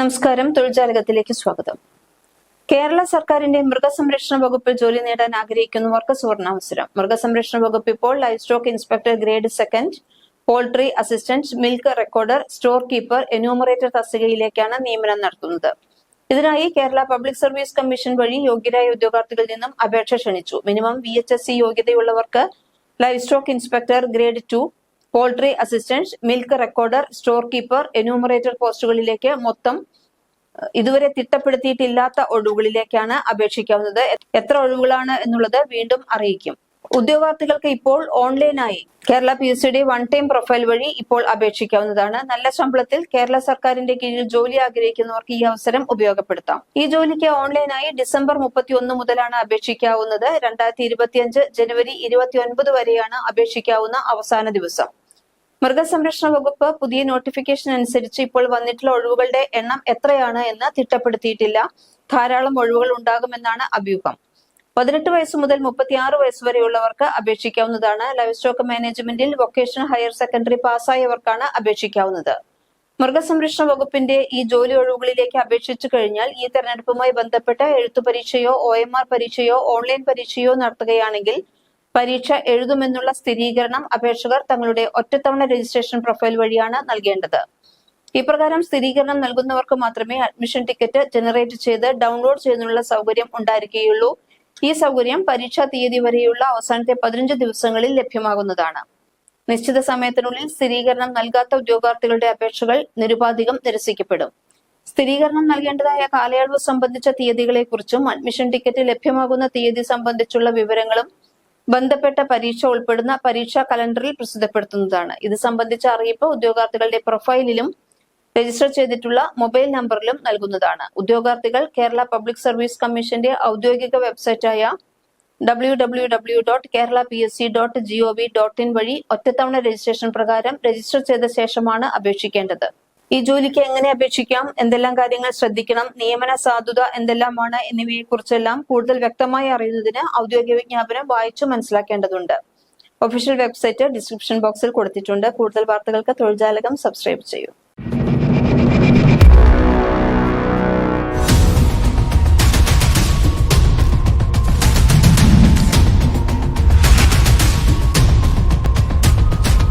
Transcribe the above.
നമസ്കാരം. തൊഴിൽജാലകത്തിലേക്ക് സ്വാഗതം. കേരള സർക്കാരിന്റെ മൃഗസംരക്ഷണ വകുപ്പിൽ ജോലി നേടാൻ ആഗ്രഹിക്കുന്നവർക്ക് സുവർണാവസരം. മൃഗസംരക്ഷണ വകുപ്പ് ഇപ്പോൾ livestock inspector grade second poultry assistant milk recorder store keeper enumerator തസ്തികയിലേക്കാണ് നിയമനം നടത്തുന്നത്. ഇതിനായി കേരള പബ്ലിക് സർവീസ് കമ്മീഷൻ വഴി യോഗ്യരായ ഉദ്യോഗാർത്ഥികളിൽ നിന്നും അപേക്ഷ ക്ഷണിച്ചു. മിനിമം വി യോഗ്യതയുള്ളവർക്ക് livestock inspector grade two poultry assistant milk recorder store keeper enumerator പോസ്റ്റുകളിലേക്ക് മൊത്തം ഇതുവരെ തിട്ടപ്പെടുത്തിയിട്ടില്ലാത്ത ഒഴിവുകളിലേക്കാണ് അപേക്ഷിക്കാവുന്നത്. എത്ര ഒഴിവുകളാണ് എന്നുള്ളത് വീണ്ടും അറിയിക്കും. ഉദ്യോഗാർത്ഥികൾക്ക് ഇപ്പോൾ ഓൺലൈനായി കേരള പി എസ് സിയുടെ വൺ ടൈം പ്രൊഫൈൽ വഴി ഇപ്പോൾ അപേക്ഷിക്കാവുന്നതാണ്. നല്ല ശമ്പളത്തിൽ കേരള സർക്കാരിന്റെ കീഴിൽ ജോലി ആഗ്രഹിക്കുന്നവർക്ക് ഈ അവസരം ഉപയോഗപ്പെടുത്താം. ഈ ജോലിക്ക് ഓൺലൈനായി ഡിസംബർ മുപ്പത്തി ഒന്ന് മുതലാണ് അപേക്ഷിക്കാവുന്നത്. രണ്ടായിരത്തി ഇരുപത്തിയഞ്ച് ജനുവരി ഇരുപത്തിയൊൻപത് വരെയാണ് അപേക്ഷിക്കാവുന്ന അവസാന ദിവസം. മൃഗസംരക്ഷണ വകുപ്പ് പുതിയ നോട്ടിഫിക്കേഷൻ അനുസരിച്ച് ഇപ്പോൾ വന്നിട്ടുള്ള ഒഴിവുകളുടെ എണ്ണം എത്രയാണ് എന്ന് തിട്ടപ്പെടുത്തിയിട്ടില്ല. ധാരാളം ഒഴിവുകൾ ഉണ്ടാകുമെന്നാണ് അഭ്യൂഹം. പതിനെട്ട് വയസ്സ് മുതൽ മുപ്പത്തിയാറ് വയസ്സ് വരെയുള്ളവർക്ക് അപേക്ഷിക്കാവുന്നതാണ്. ലൈഫ് സ്റ്റോക്ക് മാനേജ്മെന്റിൽ വൊക്കേഷണൽ ഹയർ സെക്കൻഡറി പാസ്സായവർക്കാണ് അപേക്ഷിക്കാവുന്നത്. മൃഗസംരക്ഷണ വകുപ്പിന്റെ ഈ ജോലി ഒഴിവുകളിലേക്ക് അപേക്ഷിച്ചു കഴിഞ്ഞാൽ ഈ തെരഞ്ഞെടുപ്പുമായി ബന്ധപ്പെട്ട എഴുത്തു പരീക്ഷയോ ഒ പരീക്ഷയോ ഓൺലൈൻ പരീക്ഷയോ നടത്തുകയാണെങ്കിൽ പരീക്ഷ എഴുതുമെന്നുള്ള സ്ഥിരീകരണം അപേക്ഷകർ തങ്ങളുടെ ഒറ്റത്തവണ രജിസ്ട്രേഷൻ പ്രൊഫൈൽ വഴിയാണ് നൽകേണ്ടത്. ഇപ്രകാരം സ്ഥിരീകരണം നൽകുന്നവർക്ക് മാത്രമേ അഡ്മിഷൻ ടിക്കറ്റ് ജനറേറ്റ് ചെയ്ത് ഡൗൺലോഡ് ചെയ്യുന്നതിനുള്ള സൗകര്യം ഉണ്ടായിരിക്കുകയുള്ളൂ. ഈ സൗകര്യം പരീക്ഷാ തീയതി വരെയുള്ള അവസാനത്തെ പതിനഞ്ച് ദിവസങ്ങളിൽ ലഭ്യമാകുന്നതാണ്. നിശ്ചിത സമയത്തിനുള്ളിൽ സ്ഥിരീകരണം നൽകാത്ത ഉദ്യോഗാർത്ഥികളുടെ അപേക്ഷകൾ നിരുപാധികം നിരസിക്കപ്പെടും. സ്ഥിരീകരണം നൽകേണ്ടതായ കാലയളവ് സംബന്ധിച്ച തീയതികളെക്കുറിച്ചും അഡ്മിഷൻ ടിക്കറ്റ് ലഭ്യമാകുന്ന തീയതി സംബന്ധിച്ചുള്ള വിവരങ്ങളും ബന്ധപ്പെട്ട പരീക്ഷ ഉൾപ്പെടുന്ന പരീക്ഷാ കലണ്ടറിൽ പ്രസിദ്ധപ്പെടുത്തുന്നതാണ്. ഇത് സംബന്ധിച്ച അറിയിപ്പ് ഉദ്യോഗാർത്ഥികളുടെ പ്രൊഫൈലിലും രജിസ്റ്റർ ചെയ്തിട്ടുള്ള മൊബൈൽ നമ്പറിലും നൽകുന്നതാണ്. ഉദ്യോഗാർത്ഥികൾ കേരള പബ്ലിക് സർവീസ് കമ്മീഷന്റെ ഔദ്യോഗിക വെബ്സൈറ്റായ W W W dot Kerala P S C dot G O V dot in വഴി ഒറ്റത്തവണ രജിസ്ട്രേഷൻ പ്രകാരം രജിസ്റ്റർ ചെയ്ത ശേഷമാണ് അപേക്ഷിക്കേണ്ടത്. ഈ ജോലിക്ക് എങ്ങനെ അപേക്ഷിക്കാം? എന്തെല്ലാം കാര്യങ്ങൾ ശ്രദ്ധിക്കണം? നിയമന സാധുത എന്തെല്ലാമാണ് എന്നിവയെ കുറിച്ചെല്ലാം കൂടുതൽ വ്യക്തമായി അറിയുന്നതിന് ഔദ്യോഗിക വിജ്ഞാപനം വായിച്ചു മനസ്സിലാക്കേണ്ടതുണ്ട്. ഒഫീഷ്യൽ വെബ്സൈറ്റ് ഡിസ്ക്രിപ്ഷൻ ബോക്സിൽ കൊടുത്തിട്ടുണ്ട്. കൂടുതൽ വാർത്തകൾക്ക് തൊഴിൽജാലകം സബ്സ്ക്രൈബ് ചെയ്യൂ.